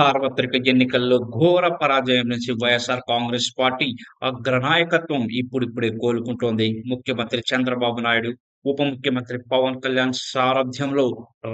సార్వత్రిక ఎన్నికల్లో ఘోర పరాజయం నుంచి వైఎస్ఆర్ కాంగ్రెస్ పార్టీ అగ్రనాయకత్వం ఇప్పుడిప్పుడే కోలుకుంటోంది. ముఖ్యమంత్రి చంద్రబాబు నాయుడు ఉప ముఖ్యమంత్రి పవన్ కళ్యాణ్ సారథ్యంలో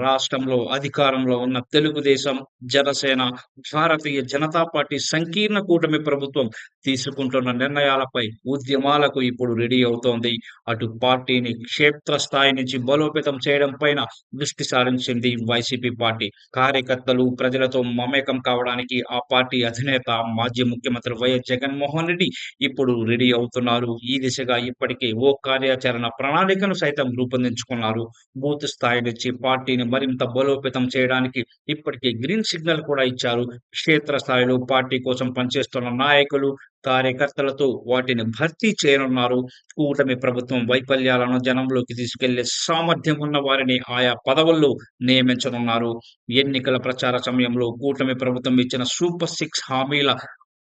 రాష్ట్రంలో అధికారంలో ఉన్న తెలుగుదేశం జనసేన భారతీయ జనతా పార్టీ సంకీర్ణ కూటమి ప్రభుత్వం తీసుకుంటున్న నిర్ణయాలపై ఉద్యమాలకు ఇప్పుడు రెడీ అవుతోంది. అటు పార్టీని క్షేత్రస్థాయి నుంచి బలోపేతం చేయడం పైన దృష్టి సారించింది వైసీపీ పార్టీ. కార్యకర్తలు ప్రజలతో మమేకం కావడానికి ఆ పార్టీ అధినేత మాజీ ముఖ్యమంత్రి వైఎస్ జగన్మోహన్ రెడ్డి ఇప్పుడు రెడీ అవుతున్నారు. ఈ దిశగా ఇప్పటికే ఓ కార్యాచరణ ప్రణాళికను సైతం రూపొందించుకున్నారు. బూత్ స్థాయి నుంచి పార్టీని మరింత బలోపేతం చేయడానికి ఇప్పటికే గ్రీన్ సిగ్నల్ కూడా ఇచ్చారు. క్షేత్ర స్థాయిలో పార్టీ కోసం పనిచేస్తున్న నాయకులు కార్యకర్తలతో వాటిని భర్తీ చేయనున్నారు. కూటమి ప్రభుత్వం వైఫల్యాలను జనంలోకి తీసుకెళ్ళే సామర్థ్యం ఉన్న వారిని ఆయా పదవుల్లో నియమించనున్నారు. ఎన్నికల ప్రచార సమయంలో కూటమి ప్రభుత్వం ఇచ్చిన సూపర్ సిక్స్ హామీల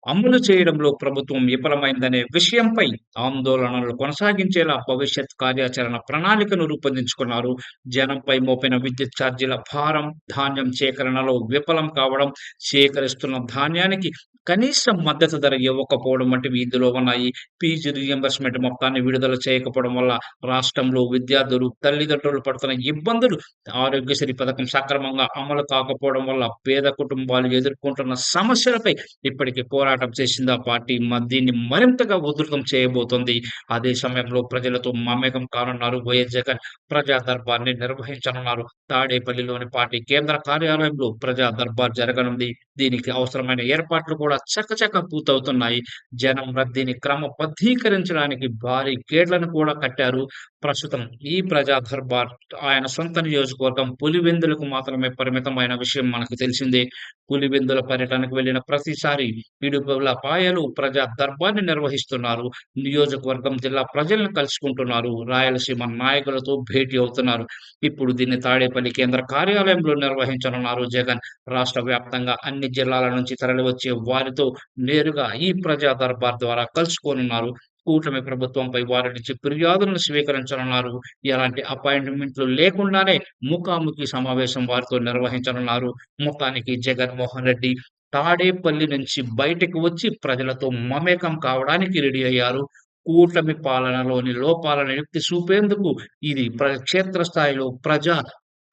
అమలు చేయడంలో ప్రభుత్వం విఫలమైందనే విషయంపై ఆందోళనలు కొనసాగించేలా భవిష్యత్ కార్యాచరణ ప్రణాళికను రూపొందించుకున్నారు. జనంపై మోపిన విద్యుత్ ఛార్జీల భారం ధాన్యం సేకరణలో విఫలం కావడం సేకరిస్తున్న ధాన్యానికి కనీస మద్దతు ధర ఇవ్వకపోవడం వంటివి ఇందులో ఉన్నాయి ఫీజు రియంబర్స్మెంట్ మొత్తాన్ని విడుదల చేయకపోవడం వల్ల రాష్ట్రంలో విద్యార్థులు తల్లిదండ్రులు పడుతున్న ఇబ్బందులు ఆరోగ్యశ్రీ పథకం సక్రమంగా అమలు కాకపోవడం వల్ల పేద కుటుంబాలు ఎదుర్కొంటున్న సమస్యలపై ఇప్పటికే పోరాటం చేసింది ఆ పార్టీ. దీన్ని మరింతగా ఉధృతం చేయబోతోంది. అదే సమయంలో ప్రజలతో మమేకం కానున్నారు వైఎస్ జగన్. ప్రజా దర్బార్ని నిర్వహించనున్నారు. తాడేపల్లిలోని పార్టీ కేంద్ర కార్యాలయంలో ప్రజా దర్బార్ జరగనుంది. దీనికి అవసరమైన ఏర్పాట్లు కూడా చకచక పూర్తవుతున్నాయి జనం రద్దీని క్రమబద్ధీకరించడానికి భారీ గేట్లను కూడా కట్టారు. ప్రస్తుతం ఈ ప్రజా దర్బార్ ఆయన సొంత నియోజకవర్గం పులివెందులకు మాత్రమే పరిమితమైన విషయం మనకు తెలిసిందే. పులివెందుల పర్యటనకు వెళ్ళిన ప్రతిసారి ఇడుపుల పాయలు ప్రజా దర్బాన్ని నిర్వహిస్తున్నారు. నియోజకవర్గం జిల్లా ప్రజలను కలుసుకుంటున్నారు. రాయలసీమ నాయకులతో భేటీ అవుతున్నారు. ఇప్పుడు దీన్ని తాడేపల్లి కేంద్ర కార్యాలయంలో నిర్వహించనున్నారు జగన్. రాష్ట్ర వ్యాప్తంగా అన్ని జిల్లాల నుంచి తరలివచ్చే వారితో నేరుగా ఈ ప్రజా దర్బార్ ద్వారా కలుసుకోనున్నారు. కూటమి ప్రభుత్వంపై వారి నుంచి ఫిర్యాదులను స్వీకరించనున్నారు. ఎలాంటి అపాయింట్మెంట్లు లేకుండానే ముఖాముఖి సమావేశం వారితో నిర్వహించనున్నారు. మొత్తానికి జగన్మోహన్ రెడ్డి తాడేపల్లి నుంచి బయటకు వచ్చి ప్రజలతో మమేకం కావడానికి రెడీ అయ్యారు. కూటమి పాలనలోని లోపాలను ఎత్తి చూపేందుకు ఇది క్షేత్రస్థాయిలో ప్రజా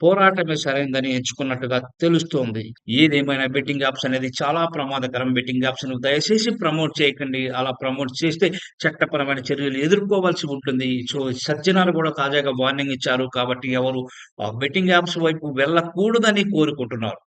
పోరాటమే సరైందని ఎంచుకున్నట్టుగా తెలుస్తోంది. ఏదేమైనా బెట్టింగ్ యాప్స్ అనేది చాలా ప్రమాదకరం. బెట్టింగ్ యాప్స్ను దయచేసి ప్రమోట్ చేయకండి. అలా ప్రమోట్ చేస్తే చట్టపరమైన చర్యలు ఎదుర్కోవాల్సి ఉంటుంది. సో సజ్జనాలు కూడా తాజాగా వార్నింగ్ ఇచ్చారు. కాబట్టి ఎవరు బెట్టింగ్ యాప్స్ వైపు వెళ్ళకూడదని కోరుకుంటున్నారు.